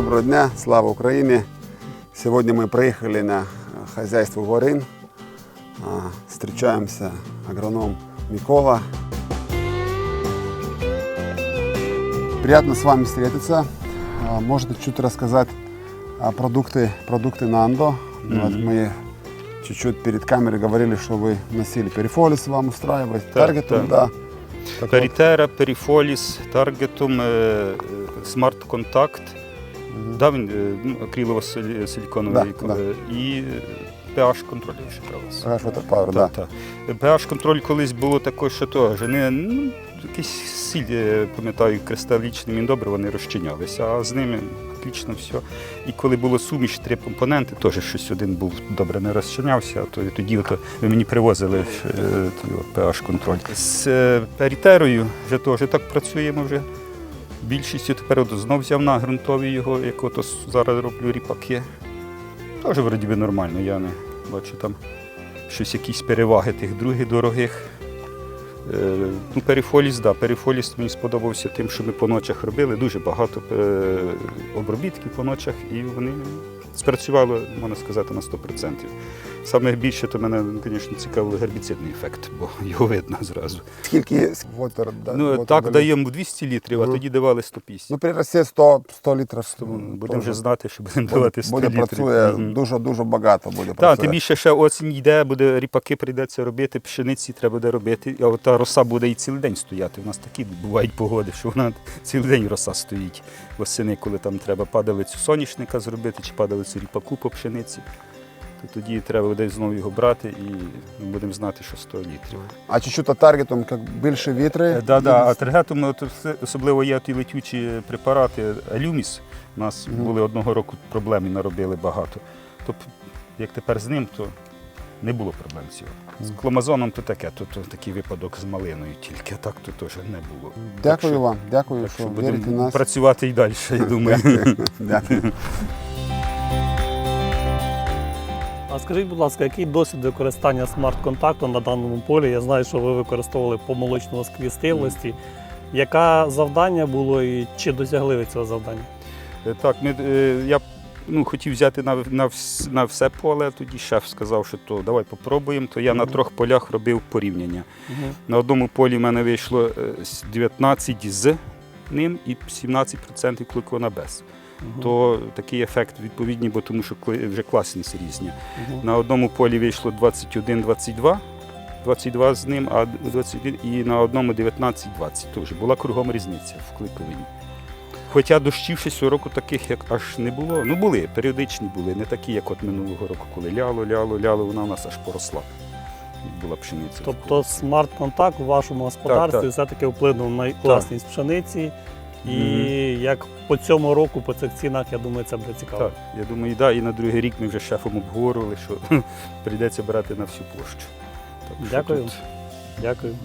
Доброго дня, слава Украине! Сегодня мы приехали на э, хозяйство Ворин. А, Встречаемся агроном Микола. Приятно с вами встретиться. А, Можете чуть рассказать о продукты, продукты Нандо. Ну, Вот мы чуть-чуть перед камерой говорили, что вы носили перифолис вам устраивать, Так, таргетом, так. да. Так вот, Перітера, Періфоліс, Таргетум, е, е, Смарт Контакт, да, він е, ну, акрилово-силіконовий Да, да. е, і pH контроль ще это power, да. Так. pH контроль колись було таке, що теж не ну, якийсь сіль, е, пам'ятаю, кристалічний міндобри, вони розчинялися, а з ними отлично все. І коли було суміш, три компоненти, теж щось один був добре не розчинявся, то тоді ото ви мені привозили pH контроль. З е, перітерою вже теж так працюємо вже. Більшістю тепер от знов взяв на ґрунтові його, як ото с- зараз роблю ріпаки. Теж вроді би нормально, я не бачу там щось, якісь переваги тих других дорогих. Е, ну, перифоліс, да, перифоліс мені сподобався тим, що ми по ночах робили. Дуже багато е, обробітків по ночах, і вони спрацювали, можна сказати, на 100%. Саме більше то мене, звісно, цікавий гербіцидний ефект, бо його видно зразу. Скільки вотер, да, ну, вотер так дали? даємо 200 літрів, а тоді давали 150. Ну, при росі 100, 100 літрів. Будемо вже знати, що будемо давати 100 буде літрів. працює дуже дуже багато буде Так, працює. тим більше ще осінь йде, буде ріпаки прийдеться робити, пшениці треба буде робити, а та роса буде і цілий день стояти. У нас такі бувають погоди, що вона цілий день роса стоїть восени, коли там треба падалицю соняшника зробити чи падалицю ріпаку по пшениці. То тоді треба буде знову його брати і ми будемо знати, що 100 літрів. А чуть-чуть таргетом, як більше вітри. Так, да, да. а тергетом от особливо є ті летючі препарати Алюміс. У нас Мгм. були одного року проблеми, наробили багато. Тобто, як тепер з ним, то не було проблем цього. З Мгм. кломазоном то таке, то, то такий випадок з малиною тільки, а так то теж не було. Дякую Так що- вам, дякую, Так що що вірите в будемо нас. працювати і далі, я думаю. Дякую. А скажіть, будь ласка, який досвід використання смарт-контакту на даному полі? Я знаю, що ви використовували по молочному сквістилості. Яке завдання було і чи досягли ви цього завдання? Е, Так, ми, е, я ну, хотів взяти на, на, на все поле, тоді шеф сказав, що то давай попробуємо, то я на трьох полях робив порівняння. Угу. На одному полі в мене вийшло е, с- 19 з ним і 17% кликона без. То такий ефект відповідний, бо тому що вже класність різні. На одному полі вийшло 21-22, 22 з ним, а 21, і на одному 19-20. Тож була кругом різниця в кликовині. Хоча дощів ще цього року таких як аж не було. Ну були, періодичні були, не такі, як от минулого року, коли ляло, ляло, ляло, вона у нас аж поросла. Була пшениця. Тобто смарт-контакт у вашому господарстві так. все-таки вплинув на класність пшениці. І Мгм. як по цьому року, по цих цінах, я думаю, це буде цікаво. Так, я думаю, і, да, і на другий рік ми вже з шефом обговорювали, що прийдеться брати на всю площу. Так Дякую. тут Дякую.